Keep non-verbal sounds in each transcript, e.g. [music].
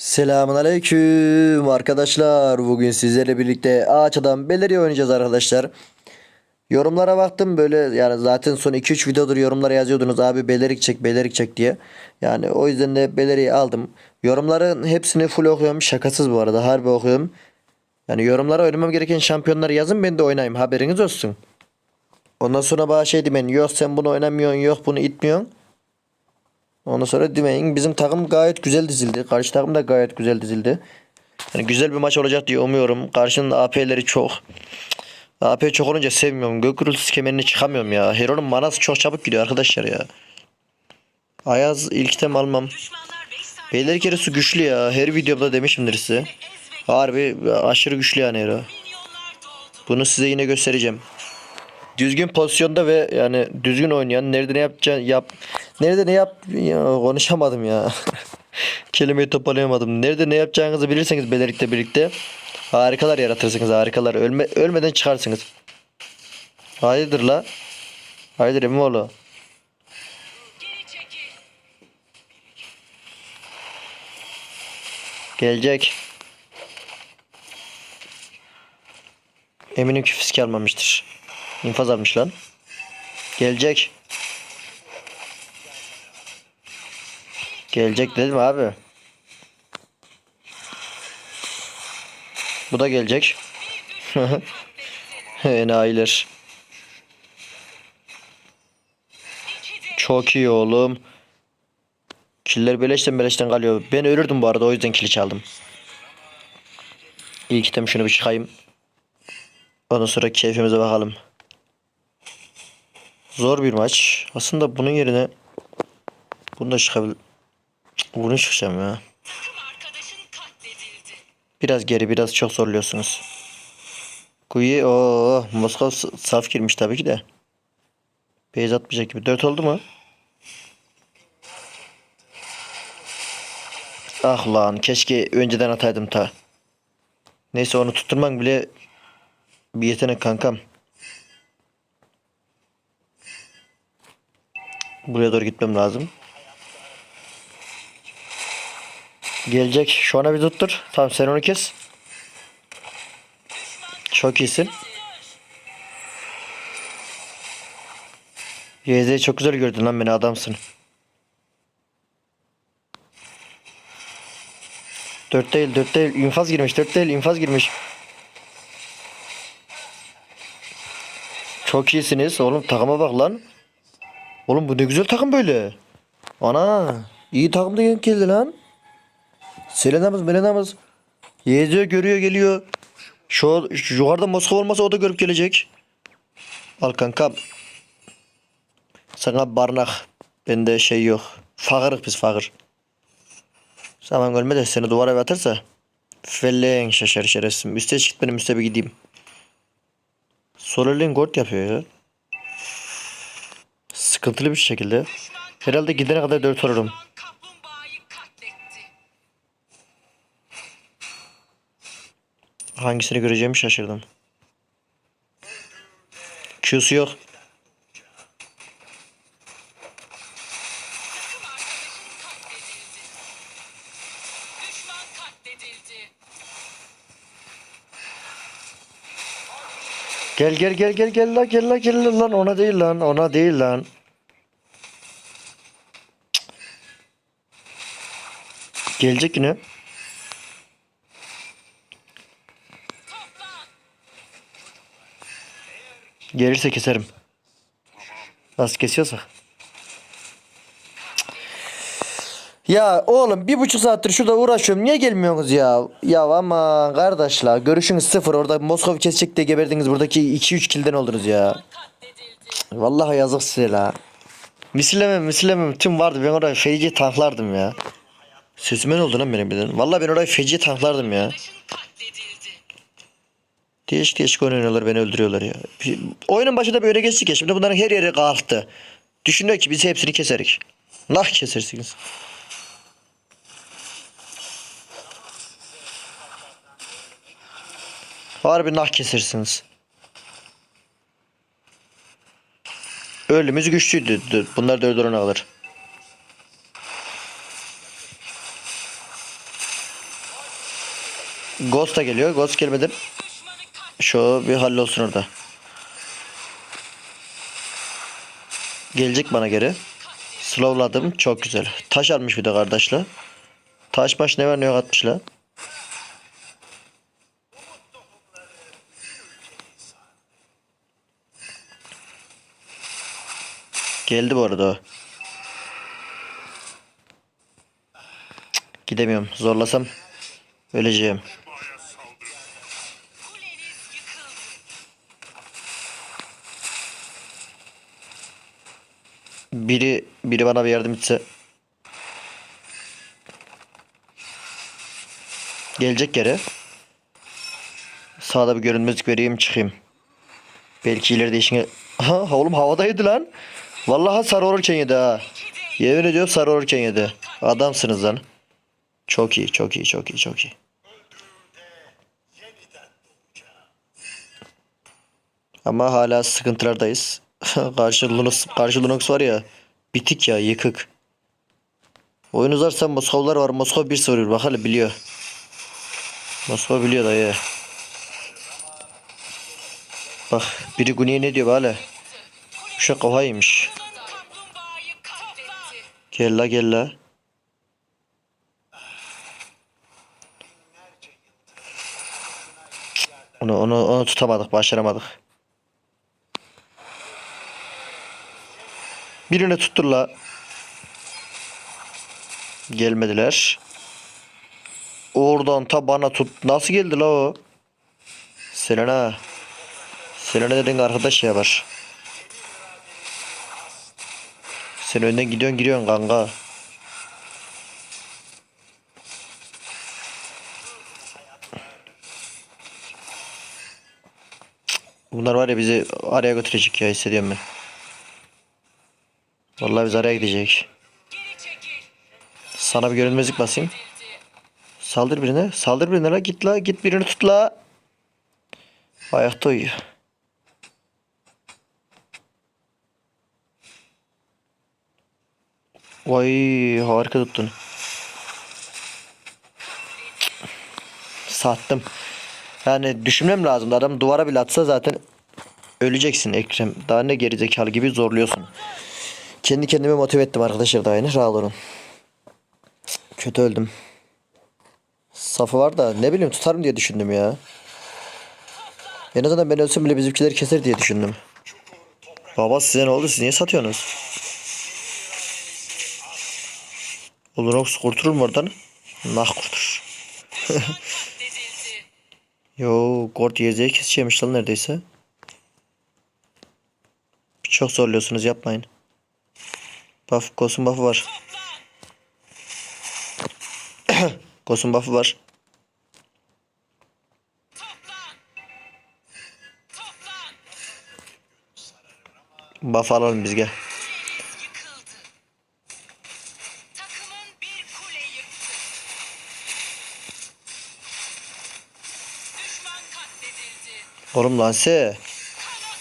Selamun aleyküm arkadaşlar. Bugün sizlerle birlikte Ağaç Adam Beleriye oynayacağız arkadaşlar. Yorumlara baktım böyle yani zaten son 2-3 videodur yorumlara yazıyordunuz abi Belerik çek Belerik çek diye. Yani o yüzden de Beleri'yi aldım. Yorumların hepsini full okuyorum. Şakasız bu arada harbi okuyorum. Yani yorumlara oynamam gereken şampiyonları yazın ben de oynayayım haberiniz olsun. Ondan sonra bana şey demeyin yok sen bunu oynamıyorsun yok bunu itmiyorsun. Ondan sonra demeyin bizim takım gayet güzel dizildi. Karşı takım da gayet güzel dizildi. Yani güzel bir maç olacak diye umuyorum. Karşının AP'leri çok. AP çok olunca sevmiyorum. Gök gürültüsü kemerini çıkamıyorum ya. Hero'nun manası çok çabuk gidiyor arkadaşlar ya. Ayaz ilk item almam. Beyler keresi güçlü ya. Her videomda demişimdir size. Harbi aşırı güçlü yani Hero. Bunu size yine göstereceğim. Düzgün pozisyonda ve yani düzgün oynayan nerede ne yapacağını yap nerede ne yap ya konuşamadım ya. [laughs] Kelimeyi toparlayamadım. Nerede ne yapacağınızı bilirseniz belirlikle birlikte harikalar yaratırsınız harikalar. Ölme, ölmeden çıkarsınız. Hayırdır la? Hayırdır Emoğlu? Gelecek. Eminim ki fisk almamıştır. İnfaz almış lan. Gelecek. Gelecek dedim abi. Bu da gelecek. [laughs] Enayiler. Çok iyi oğlum. Killer beleşten beleşten kalıyor. Ben ölürdüm bu arada o yüzden kili çaldım. İlk item şunu bir çıkayım. Ondan sonra keyfimize bakalım. Zor bir maç. Aslında bunun yerine bunu da çıkabilir. Cık, Bunu çıkacağım ya. Biraz geri biraz çok zorluyorsunuz. Kuyu o Moskova s- saf girmiş tabii ki de. Beyaz atmayacak gibi. 4 oldu mu? Ah lan keşke önceden ataydım ta. Neyse onu tutturmak bile bir yetenek kankam. Buraya doğru gitmem lazım. Gelecek. Şu ana bir tuttur. Tamam sen onu kes. Çok iyisin. YZ'yi çok güzel gördün lan beni adamsın. Dört değil dört değil infaz girmiş dört değil infaz girmiş. Çok iyisiniz oğlum takıma bak lan. Oğlum bu ne güzel takım böyle. Ana iyi takım da geldi lan. Selenamız Melenamız. Yeziyor görüyor geliyor. Şu, yukarıda Moskova olmasa o da görüp gelecek. Al kankam. Sana barnak. Bende şey yok. Fakırık biz fakir. Zaman görme de seni duvara bir atarsa. Felleğen şaşar şerefsizim. Üste çık benim üste bir gideyim. Solerlin gort yapıyor ya. Sıkıntılı bir şekilde. Herhalde gidene kadar 4 olurum. Hangisini göreceğimi şaşırdım. Q'su yok. Gel gel gel gel gel la gel la gel la lan ona değil lan ona değil lan. Gelecek yine. Gelirse keserim. Nasıl kesiyorsak. Ya oğlum bir buçuk saattir şurada uğraşıyorum. Niye gelmiyorsunuz ya? Ya ama kardeşler görüşünüz sıfır. Orada Moskova kesecek diye geberdiniz. Buradaki 2-3 kilden oldunuz ya. Vallahi yazık size la. Mislemem mislemem tüm vardı ben oraya feci tanklardım ya. Sözüme ne oldu lan benim birden? Vallahi ben oraya feci tanklardım ya. Değişik değişik oynuyorlar beni öldürüyorlar ya. Oyunun başında böyle geçtik ya şimdi bunların her yeri kalktı. Düşünüyor ki biz hepsini keserik. Nah kesersiniz. Harbi nah kesersiniz. Ölümüz güçlüydü. Bunlar da öldürene alır. Ghost da geliyor. Ghost gelmeden şu bir hallolsun orada. Gelecek bana geri. Slowladım. Çok güzel. Taş almış bir de kardeşle. Taş baş ne var ne yok atmışlar. Geldi bu arada o. Gidemiyorum. Zorlasam öleceğim. Biri biri bana bir yardım etse. Gelecek geri. Sağda bir görünmezlik vereyim çıkayım. Belki ileride işine... Ha oğlum havadaydı lan. Vallahi sarı olurken yedi ha. Yemin ediyorum sarı olurken yedi. Adamsınız lan. Çok iyi çok iyi çok iyi çok iyi. Ama hala sıkıntılardayız. [laughs] karşı Linux, karşı Linux var ya. Bitik ya yıkık. Oyun uzarsa Moskovlar var. Moskova 1-0 vuruyor. Bak hele biliyor. Moskova biliyor dayı. Bak biri Güney'e ne diyor böyle. Şu kafaymış. Gel la gel la. Onu, onu, onu tutamadık. Başaramadık. Birine tuttur la. Gelmediler. Oradan ta bana tut. Nasıl geldi la o? Selena. Selena dediğin arkadaş ya var. Sen önden gidiyorsun giriyorsun kanka. Bunlar var ya bizi araya götürecek ya hissediyorum ben. Vallahi biz araya gidecek. Sana bir görünmezlik basayım. Saldır birine. Saldır birine la git la. Git birini tut la. Ayakta uyuyor. Vay harika tuttun. Sattım. Yani düşünmem lazım. Adam duvara bile atsa zaten öleceksin Ekrem. Daha ne gerizekalı gibi zorluyorsun. Kendi kendime motive ettim arkadaşlar da aynı. Rahat olun. Kötü öldüm. Safı var da ne bileyim tutarım diye düşündüm ya. En azından ben ölsem bile bizimkileri keser diye düşündüm. Baba size ne oldu? Siz niye satıyorsunuz? Ulurox kurtulur mu oradan? Nah kurtulur. [laughs] Yo Gord YZ'yi keseceğimiş lan neredeyse. Çok zorluyorsunuz yapmayın. Buff, Gos'un buff'ı var. [coughs] Gos'un buff'ı var. Buff alalım biz gel. Oğlum lanse.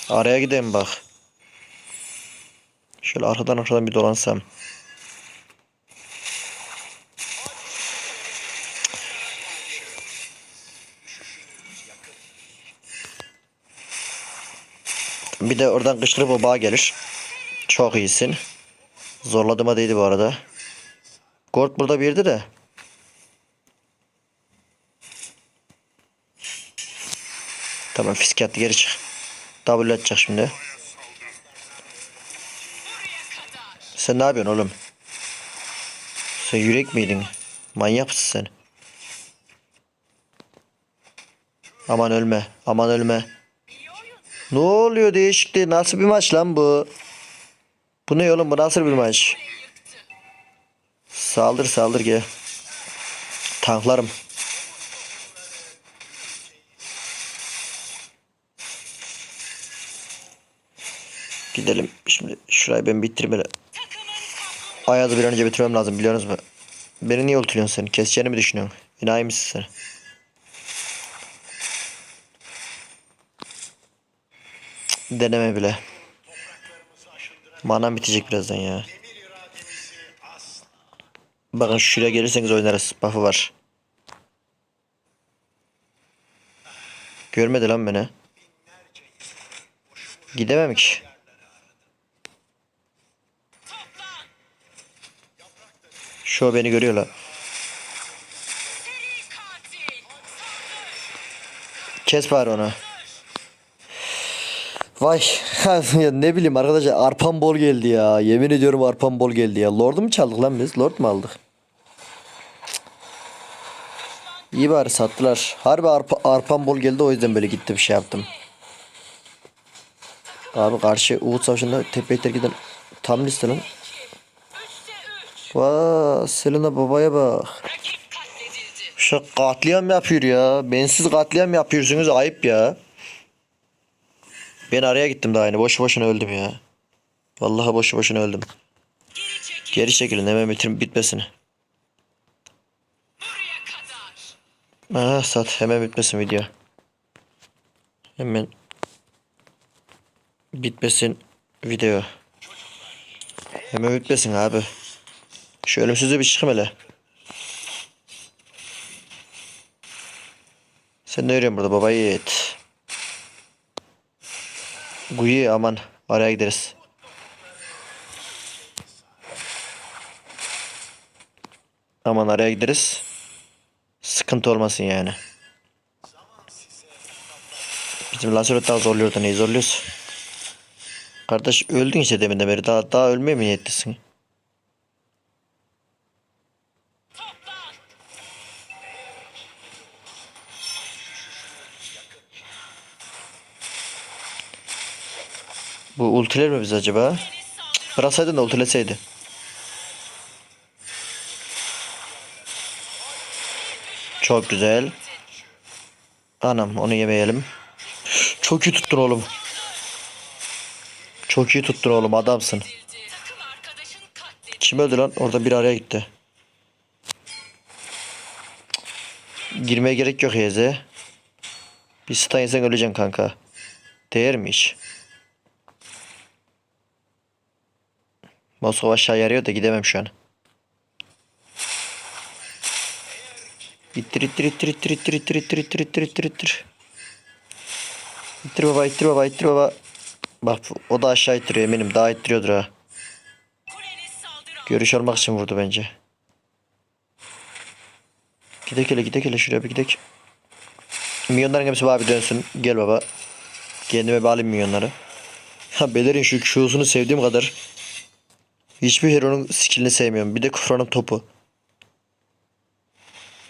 Araya gideyim bak. Şöyle arkadan arkadan bir dolansam. Bir de oradan kışkırıp o bağ gelir. Çok iyisin. Zorladığıma değdi bu arada. Gort burada bir yerde de. Tamam fiske attı geri çık. W atacak şimdi. Sen ne yapıyorsun oğlum? Sen yürek miydin? Manyak mısın sen? Aman ölme. Aman ölme. Ne oluyor değişikliği? Nasıl bir maç lan bu? Bu ne oğlum? Bu nasıl bir maç? Saldır saldır gel. Tanklarım. Gidelim. Şimdi şurayı ben kaplumbağa Ayaz'ı bir an önce bitirmem lazım biliyorsunuz mu? Beni niye ultuluyorsun sen? Keseceğini mi düşünüyorsun? İnayi misin sen? Deneme bile. Manam bitecek birazdan ya. Bakın şuraya gelirseniz oynarız. Buff'ı var. Görmedi lan beni. Gidemem ki. Şu beni görüyor lan. Seri katil. Kes bari onu. Vay ya ne bileyim arkadaşlar arpam bol geldi ya. Yemin ediyorum arpam bol geldi ya. Lord'u mu çaldık lan biz? Lord mu aldık? İyi bari sattılar. Harbi arpa, arpam bol geldi o yüzden böyle gitti bir şey yaptım. Abi karşı Uğut Savaşı'nda tepeye giden tam liste lan. Vaa Selena babaya bak. Şu katliam yapıyor ya. Bensiz katliam yapıyorsunuz ayıp ya. Ben araya gittim daha yeni. Boşu boşuna öldüm ya. Vallahi boşu boşuna öldüm. Geri çekil. Geri çekilin hemen bitirin bitmesin. Buraya kadar. Aha sat hemen bitmesin video. Hemen bitmesin video. Hemen bitmesin abi. Şu ölümsüzlüğü bir çıkım hele. Sen ne örüyorsun burada baba yiğit? Guyi aman araya gideriz. Aman araya gideriz. Sıkıntı olmasın yani. Bizim Lancelot daha zorluyor da neyi zorluyoruz? Kardeş öldün işte deminden beri. Daha, daha ölmeye mi niyetlisin? Bu ultiler mi biz acaba? Saldırı. Bıraksaydın da ultileseydi. Çok güzel. Anam onu yemeyelim. Çok iyi tuttun oğlum. Çok iyi tuttun oğlum adamsın. Kim öldü lan? Orada bir araya gitti. Girmeye gerek yok Yeze. Bir stun yesen öleceksin kanka. Değer mi iş? Moskova aşağı yarıyor da gidemem şu an. İttir ittir ittir ittir ittir ittir ittir ittir ittir ittir ittir. İttir baba ittir baba ittir baba. Bak o da aşağı ittiriyor eminim daha ittiriyordur ha. Görüş almak için vurdu bence. Gidek hele gidek hele şuraya bir gidek. Milyonların hepsi bir dönsün. Gel baba. Kendime bir alayım milyonları. Ha Beler'in şu Q'sunu sevdiğim kadar hiçbir hero'nun skillini sevmiyorum. Bir de Kufra'nın topu.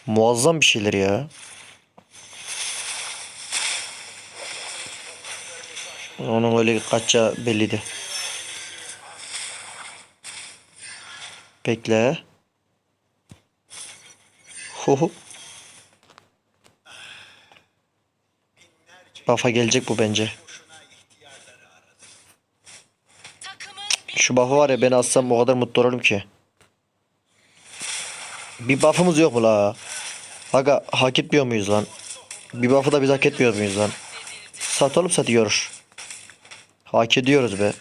Muazzam bir şeyler ya. Onun öyle kaçacağı belliydi. Bekle. Huhu. Bafa gelecek bu bence. Şu buff'ı var ya ben alsam o kadar mutlu olurum ki. Bir buff'ımız yok mu la? Aga hak etmiyor muyuz lan? Bir buff'ı da biz hak etmiyor muyuz lan? Sat oğlum satıyoruz. Hak ediyoruz be.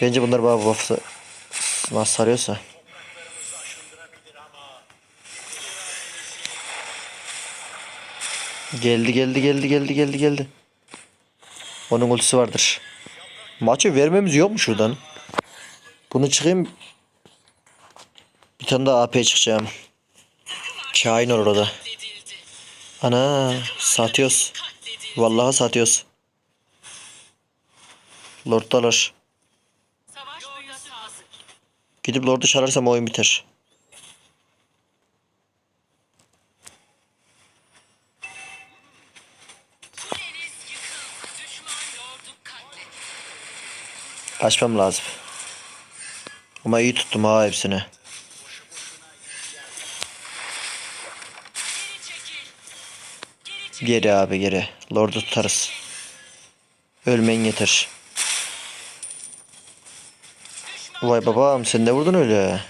Bence bunlar bana buff'ı nasıl sarıyorsa. Geldi geldi geldi geldi geldi geldi. Onun ultisi vardır. Maçı vermemiz yok mu şuradan? Bunu çıkayım. Bir tane daha AP çıkacağım. Kain olur katledildi. Ana satıyoruz. Vallahi satıyoruz. Lorddalar. Gidip Lord'u çağırsam oyun biter. Açmam lazım. Ama iyi tuttum ha hepsini. Geri abi geri. Lord'u tutarız. Ölmen yeter. Vay babam sen ne vurdun öyle?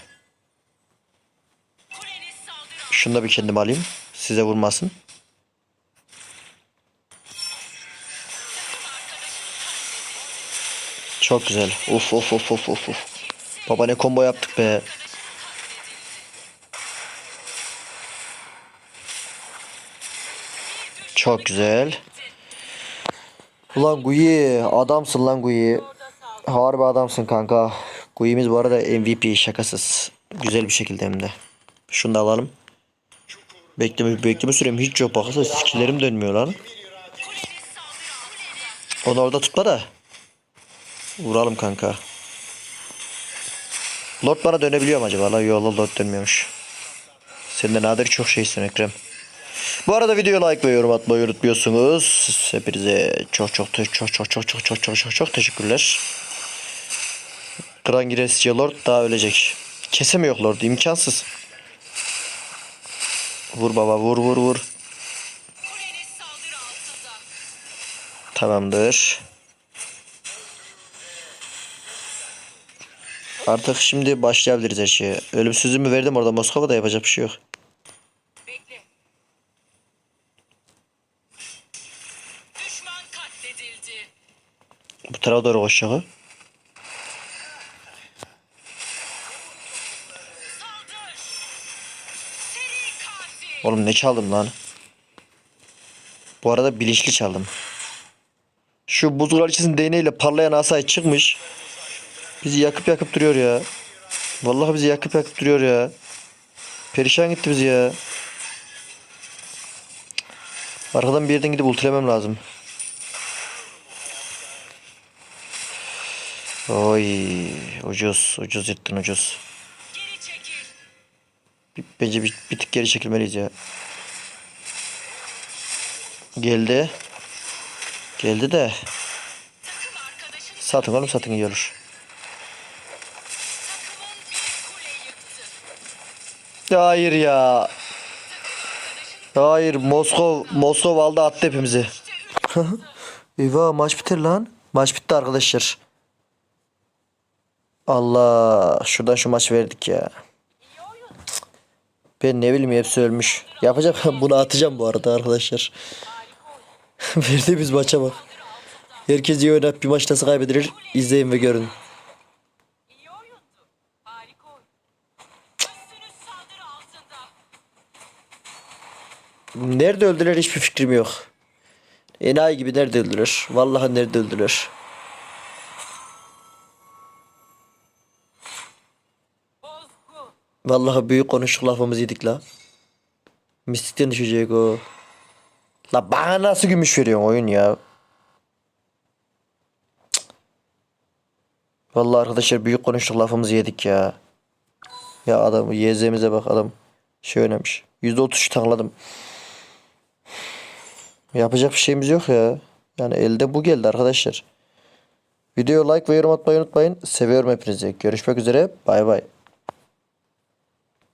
Şunu da bir kendim alayım. Size vurmasın. Çok güzel. Uf uf uf uf uf. uf. Baba ne combo yaptık be. Çok güzel. Ulan Guyi adamsın lan Guyi. Harbi adamsın kanka. Guyi'miz bu arada MVP şakasız. Güzel bir şekilde hem de. Şunu da alalım. Bekleme, bekleme sürem hiç yok. Baksana skillerim dönmüyor lan. Onu orada tutma da. Vuralım kanka. Lord bana dönebiliyor mu acaba? La yolla Lord dönmüyormuş. Sen de nadir çok şeysin Ekrem. Bu arada videoya like ve yorum atmayı unutmuyorsunuz. Hepinize çok çok çok çok çok çok çok çok çok çok teşekkürler. Kran Giresçi Lord daha ölecek. Kesemiyor Lord imkansız. Vur baba vur vur vur. Tamamdır. Artık şimdi başlayabiliriz her şeye. Ölümsüzlüğümü verdim orada Moskova'da yapacak bir şey yok. Bu tarafa doğru koşacak. Oğlum ne çaldım lan? Bu arada bilinçli çaldım. Şu buzul içerisinde değneğiyle parlayan asay çıkmış. Bizi yakıp yakıp duruyor ya. Vallahi bizi yakıp yakıp duruyor ya. Perişan gitti bizi ya. Arkadan bir yerden gidip ultilemem lazım. Oy ucuz ucuz yırttın ucuz. Bence bir, bir tık geri çekilmeliyiz ya. Geldi. Geldi de. Satın oğlum satın iyi. Hayır ya. Hayır Moskov Moskov aldı attı hepimizi. [laughs] Eyvah maç biter lan. Maç bitti arkadaşlar. Allah şuradan şu maç verdik ya. Ben ne bileyim hepsi ölmüş. Yapacak [laughs] bunu atacağım bu arada arkadaşlar. [laughs] Verdiğimiz maça bak. Herkes iyi oynayıp bir maç nasıl kaybedilir izleyin ve görün. Nerede öldüler hiçbir fikrim yok. Enayi gibi nerede öldüler? Vallahi nerede öldüler? Vallahi büyük konuştuk lafımızı yedik la. Mistikten düşecek o. La bana nasıl gümüş veriyorsun oyun ya? Cık. Vallahi arkadaşlar büyük konuştuk lafımızı yedik ya. Ya adam YZ'mize bak adam. Şey oynamış. %33 takladım. Yapacak bir şeyimiz yok ya. Yani elde bu geldi arkadaşlar. Videoya like ve yorum atmayı unutmayın. Seviyorum hepinizi. Görüşmek üzere. Bay bay.